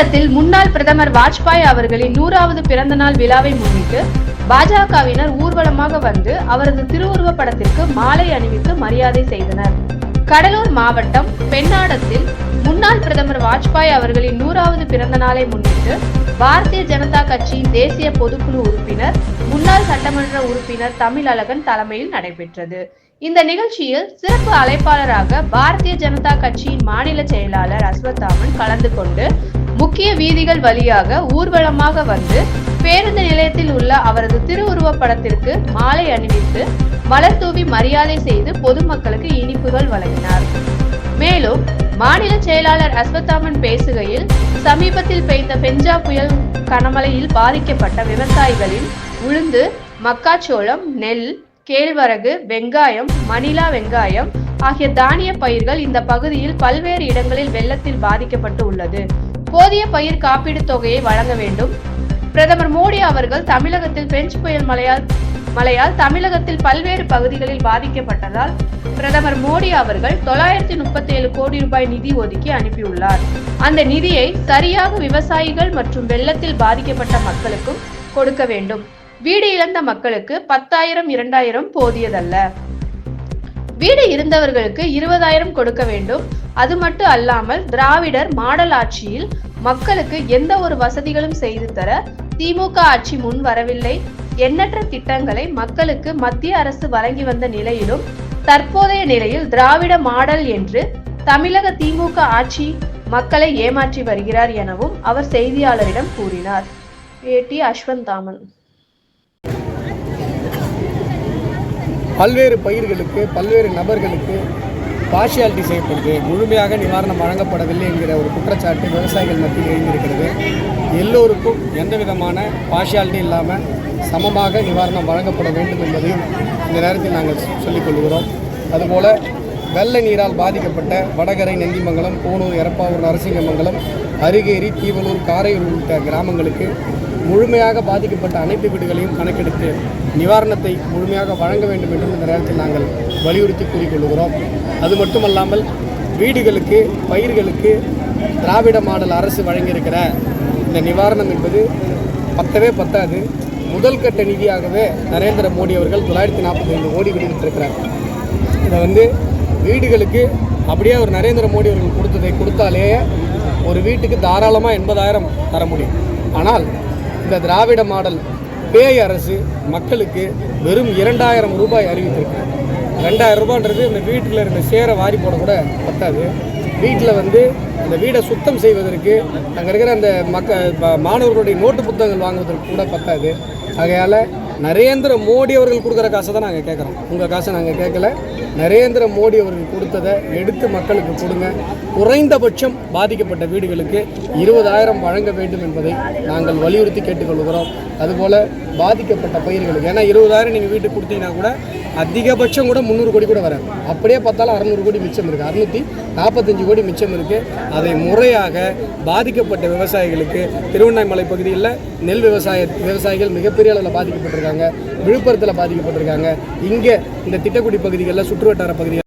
பெண்ணாடத்தில் முன்னாள் பிரதமர் வாஜ்பாய் அவர்களின் நூறாவது பிறந்த நாள் விழாவை முன்னிட்டு பாஜகவினர் ஊர்வலமாக வந்து அவரது திருவுருவப் படத்திற்கு மாலை அணிவித்து மரியாதை செய்தனர். கடலூர் மாவட்டம் பெண்ணாடத்தில் முன்னாள் பிரதமர் வாஜ்பாய் அவர்களின் நூறாவது பிறந்த நாளை முன்னிட்டு பாரதிய ஜனதா கட்சியின் தேசிய பொதுக்குழு உறுப்பினர் முன்னாள் சட்டமன்ற உறுப்பினர் தமிழழகன் தலைமையில் நடைபெற்றது. இந்த நிகழ்ச்சியில் சிறப்பு அழைப்பாளராக பாரதிய ஜனதா கட்சியின் மாநில செயலாளர் அஸ்வத்தாமன் கலந்து கொண்டு முக்கிய வீதிகள் வழியாக ஊர்வலமாக வந்து பேருந்து நிலையத்தில் உள்ள அவரது திருவுருவப் படத்திற்கு மாலை அணிவித்து மலர் தூவி மரியாதை செய்து பொதுமக்களுக்கு இனிப்புகள் வழங்கினார். மேலும் மாநில செயலாளர் அஸ்வத்தாமன் பேசுகையில் சமீபத்தில் பெய்த பெஞ்சா புயல் கனமழையில் பாதிக்கப்பட்ட விவசாயிகளின் உளுந்து மக்காச்சோளம் நெல் கேழ்வரகு வெங்காயம் மணிலா வெங்காயம் ஆகிய தானிய பயிர்கள் இந்த பகுதியில் பல்வேறு இடங்களில் வெள்ளத்தில் பாதிக்கப்பட்டு உள்ளது. போதிய பயிர் காப்பீடு தொகையை வழங்க வேண்டும். பிரதமர் மோடி அவர்கள் தமிழகத்தில் பிரெஞ்சு புயல் மழையால் மழையால் தமிழகத்தில் பல்வேறு பகுதிகளில் பாதிக்கப்பட்டதால் பிரதமர் மோடி அவர்கள் தொள்ளாயிரத்தி முப்பத்தி ஏழு கோடி ரூபாய் நிதி ஒதுக்கி அனுப்பியுள்ளார். அந்த நிதியை சரியாக விவசாயிகள் மற்றும் வெள்ளத்தில் பாதிக்கப்பட்ட மக்களுக்கும் கொடுக்க வேண்டும். வீடு இழந்த மக்களுக்கு பத்தாயிரம் இரண்டாயிரம் போதியதல்ல. வீடு இருந்தவர்களுக்கு இருபதாயிரம் கொடுக்க வேண்டும். அது மட்டும் அல்லாமல் திராவிடர் மாடல் ஆட்சியில் மக்களுக்கு எந்த ஒரு வசதிகளும் செய்து தர திமுக ஆட்சி முன் வரவில்லை. எண்ணற்ற திட்டங்களை மக்களுக்கு மத்திய அரசு வழங்கி வந்த நிலையிலும் தற்போதைய நிலையில் திராவிட மாடல் என்று தமிழக திமுக ஆட்சி மக்களை ஏமாற்றி வருகிறார் எனவும் அவர் செய்தியாளரிடம் கூறினார். ஏடி அஸ்வந்தாமன் பல்வேறு பயிர்களுக்கு பல்வேறு நபர்களுக்கு பார்ஷியாலிட்டி செய்யப்படுது. முழுமையாக நிவாரணம் வழங்கப்படவில்லை என்கிற ஒரு குற்றச்சாட்டு விவசாயிகள் மத்தியில் எழுந்திருக்கிறது. எல்லோருக்கும் எந்த விதமான பார்ஷியாலிட்டி இல்லாமல் சமமாக நிவாரணம் வழங்கப்பட வேண்டும் என்பதையும் இந்த நேரத்தில் நாங்கள் சொல்லிக் கொள்கிறோம். அதுபோல் வெள்ள நீரால் பாதிக்கப்பட்ட வடகரை நெல்லிமங்கலம் கூனூர் எரப்பாவூர் நரசிங்கமங்கலம் அருகேரி தீவலூர் காரையூர் உள்ளிட்ட கிராமங்களுக்கு முழுமையாக பாதிக்கப்பட்ட அனைத்து வீடுகளையும் கணக்கெடுத்து நிவாரணத்தை முழுமையாக வழங்க வேண்டும் என்றும் இந்த நேரத்தில் நாங்கள் வலியுறுத்தி கூறிக்கொள்கிறோம். அது மட்டுமல்லாமல் வீடுகளுக்கு பயிர்களுக்கு திராவிட மாடல் அரசு வழங்கியிருக்கிற இந்த நிவாரணம் என்பது பத்தவே பத்தாது. முதல் கட்ட நிதியாகவே நரேந்திர மோடி அவர்கள் தொள்ளாயிரத்தி நாற்பத்தைந்து கோடி விடுவிட்டிருக்கிறார் இதை வந்து வீடுகளுக்கு அப்படியே ஒரு நரேந்திர மோடி அவர்கள் கொடுத்ததை கொடுத்தாலே ஒரு வீட்டுக்கு தாராளமாக எண்பதாயிரம் தர முடியும். ஆனால் இந்த திராவிட மாடல் பேய் அரசு மக்களுக்கு வெறும் இரண்டாயிரம் ரூபாய் அறிவித்திருக்கு. ரெண்டாயிரம் ரூபான்றது இந்த வீட்டில் இருந்த சேரை வாரி போட கூட பத்தாது. வீட்டில் வந்து அந்த வீடை சுத்தம் செய்வதற்கு அங்கே இருக்கிற அந்த மக்க மாணவர்களுடைய நோட்டு புத்தகங்கள் வாங்குவதற்கு கூட பத்தாது. ஆகையால் நரேந்திர மோடி அவர்கள் கொடுக்குற காசை தான் நாங்கள் கேட்குறோம் உங்கள் காசை நாங்கள் கேட்கல நரேந்திர மோடி அவர்கள் கொடுத்ததை எடுத்து மக்களுக்கு கொடுங்க. குறைந்தபட்சம் பாதிக்கப்பட்ட வீடுகளுக்கு இருபதாயிரம் வழங்க வேண்டும் என்பதை நாங்கள் வலியுறுத்தி கேட்டுக்கொள்கிறோம். அதுபோல் பாதிக்கப்பட்ட பயிர்களுக்கு ஏன்னா இருபதாயிரம் நீங்கள் வீட்டுக்கு கொடுத்தீங்கன்னா கூட அதிகபட்சம் கூட முந்நூறு கோடி கூட வராது. அப்படியே பார்த்தாலும் அறநூறு கோடி மிச்சம் இருக்குது அறுநூற்றி நாற்பத்தஞ்சு கோடி மிச்சம் இருக்குது அதை முறையாக பாதிக்கப்பட்ட விவசாயிகளுக்கு திருவண்ணாமலை பகுதியில் நெல் விவசாய விவசாயிகள் மிகப்பெரிய அளவில் பாதிக்கப்பட்டிருக்காங்க. விழுப்புரத்தில் பாதிக்கப்பட்டிருக்காங்க. இங்கே இந்த திட்டக்குடி பகுதிகளில் சுற்றுவட்டார பகுதிகள்